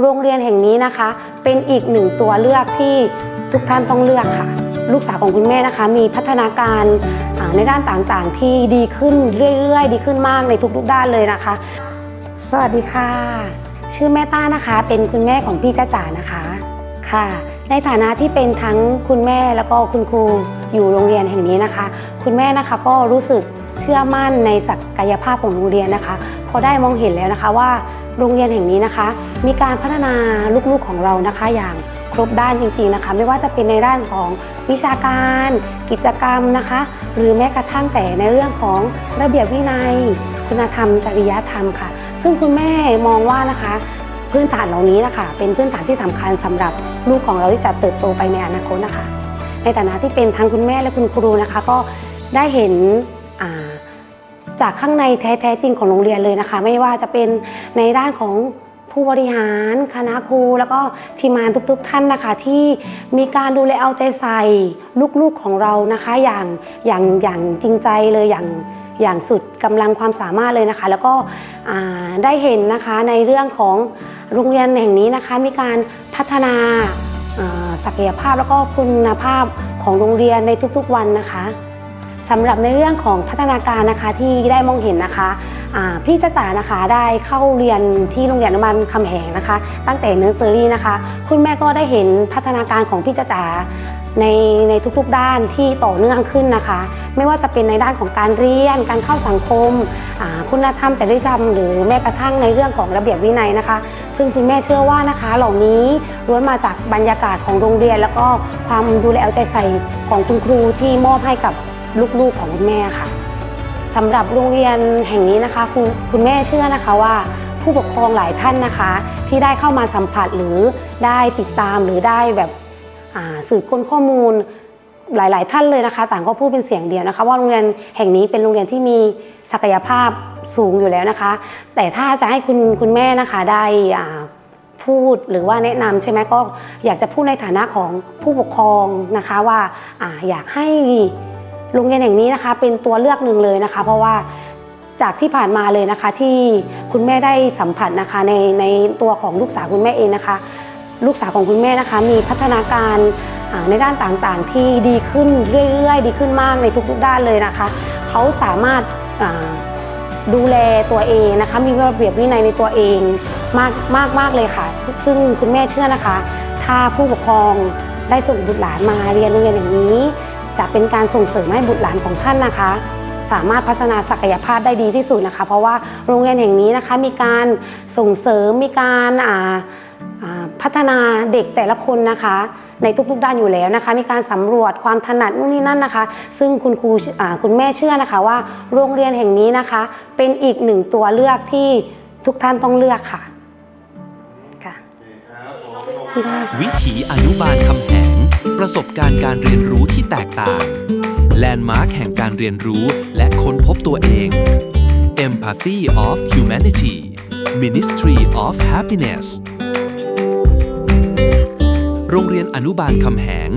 โรงเรียนแห่งนี้นะคะ เป็นอีกหนึ่งตัวเลือกที่ทุกท่านต้องเลือกค่ะ ลูกสาวของคุณแม่นะคะ มีพัฒนาการในด้านต่างๆ ที่ดีขึ้นเรื่อยๆ ดีขึ้นมากในทุกๆด้านเลยนะคะ สวัสดีค่ะ ชื่อแม่ต้านะคะ เป็นคุณแม่ของพี่จ้าจ๋านะคะค่ะ ในฐานะที่เป็นทั้งคุณแม่แล้วก็คุณครูอยู่โรงเรียนแห่งนี้นะคะ คุณแม่นะคะก็รู้สึกเชื่อมั่นในศักยภาพของโรงเรียนนะคะ พอได้มองเห็นแล้วนะคะว่า โรงเรียนแห่งนี้นะคะ มีการพัฒนาลูกๆของเรานะคะอย่างครบด้านจริงๆนะคะ ไม่ว่าจะเป็นในด้านของวิชาการ กิจกรรมนะคะ หรือแม้กระทั่งแต่ในเรื่องของระเบียบวินัย คุณธรรม จริยธรรมค่ะ ซึ่งคุณแม่มองว่านะคะ พื้นฐานเหล่านี้นะคะเป็นพื้นฐานที่สำคัญสำหรับลูกของเราที่จะเติบโตไปในอนาคตนะคะ ในฐานะที่เป็นทั้งคุณแม่และคุณครูนะคะ ก็ได้เห็นอ่า จากข้างในแท้ๆจริงของโรงเรียนเลยนะคะ ไม่ว่าจะเป็นในด้านของผู้บริหารคณะครู แล้วก็ทีมงานทุกๆท่านนะคะ ที่มีการดูแลเอาใจใส่ลูกๆของเรานะคะ อย่างอย่างอย่างจริงใจเลยอย่างอย่างสุดกำลังความสามารถเลยนะคะ แล้วก็ได้เห็นนะคะในเรื่องของโรงเรียนแห่งนี้นะคะ มีการพัฒนาศักยภาพแล้วก็คุณภาพของโรงเรียนในทุกๆวันนะคะ สำหรับในเรื่องของพัฒนาการนะคะที่ได้มองเห็นนะคะพี่จ้าจ๋านะคะได้เข้าเรียนที่โรงเรียนอนุบาลคำแหงนะคะ ตั้งแต่เนอร์เซอรี่นะคะ คุณแม่ก็ได้เห็นพัฒนาการของพี่จ้าจ๋าในในทุกๆด้านที่ต่อเนื่องขึ้นนะคะ ไม่ว่าจะเป็นในด้านของการเรียน การเข้าสังคม คุณธรรมจริยธรรมหรือแม้กระทั่งในเรื่องของระเบียบวินัยนะคะ ซึ่งคุณแม่เชื่อว่านะคะ เหล่านี้ล้วนมาจากบรรยากาศของโรงเรียน แล้วก็ความดูแลเอาใจใส่ของคุณครูที่มอบให้กับ ลูกๆของคุณแม่ค่ะสำหรับโรงเรียนแห่งนี้นะคะคุณคุณแม่เชื่อนะคะว่า ผู้ปกครองหลายท่านนะคะ ที่ได้เข้ามาสัมผัสหรือได้ติดตามหรือได้แบบสืบค้นข้อมูลหลาย ๆ ท่านเลยนะคะ ต่างก็พูดเป็นเสียงเดียวนะคะ ว่าโรงเรียนแห่งนี้เป็นโรงเรียนที่มีศักยภาพสูงอยู่แล้วนะคะ แต่ถ้าจะให้คุณคุณแม่นะคะได้พูดหรือว่าแนะนำใช่ไหมก็อยากจะพูดในฐานะของผู้ปกครองนะคะว่าอาอยากให้ โรงเรียนแห่งนี้นะคะ เป็นตัวเลือกหนึ่งเลยนะคะ เพราะว่าจากที่ผ่านมาเลยนะคะ ที่คุณแม่ได้สัมผัสนะคะในในตัวของลูกสาวคุณแม่เองนะคะ ลูกสาวของคุณแม่นะคะ มีพัฒนาการในด้านต่างๆ ที่ดีขึ้นเรื่อยๆ ดีขึ้นมากในทุกๆด้านเลยนะคะเขาสามารถดูแลตัวเองนะคะ มีระเบียบวินัยในตัวเองมากมากมากเลยค่ะ ซึ่งคุณแม่เชื่อนะคะ ถ้าผู้ปกครองได้ส่งบุตรหลานมาเรียนโรงเรียนอย่างนี้ จะเป็นการส่งเสริมให้บุตรหลานของท่านนะคะ สามารถพัฒนาศักยภาพได้ดีที่สุดนะคะ เพราะว่าโรงเรียนแห่งนี้นะคะมีการส่งเสริมมีการพัฒนาเด็กแต่ละคนนะคะ ในทุกๆด้านอยู่แล้วนะคะ มีการสำรวจความถนัดนู่นนี่นั่นนะคะ ซึ่งคุณครูคุณแม่เชื่อนะคะว่าโรงเรียนแห่งนี้นะคะ เป็นอีกหนึ่งตัวเลือกที่ทุกท่านต้องเลือกค่ะค่ะวิถีอนุบาลคำแหง ประสบการณ์การเรียนรู้ที่แตกต่าง แลนด์มาร์คแห่งการเรียนรู้และค้นพบตัวเอง Empathy of Humanity Ministry of Happiness โรงเรียนอนุบาลคำแหง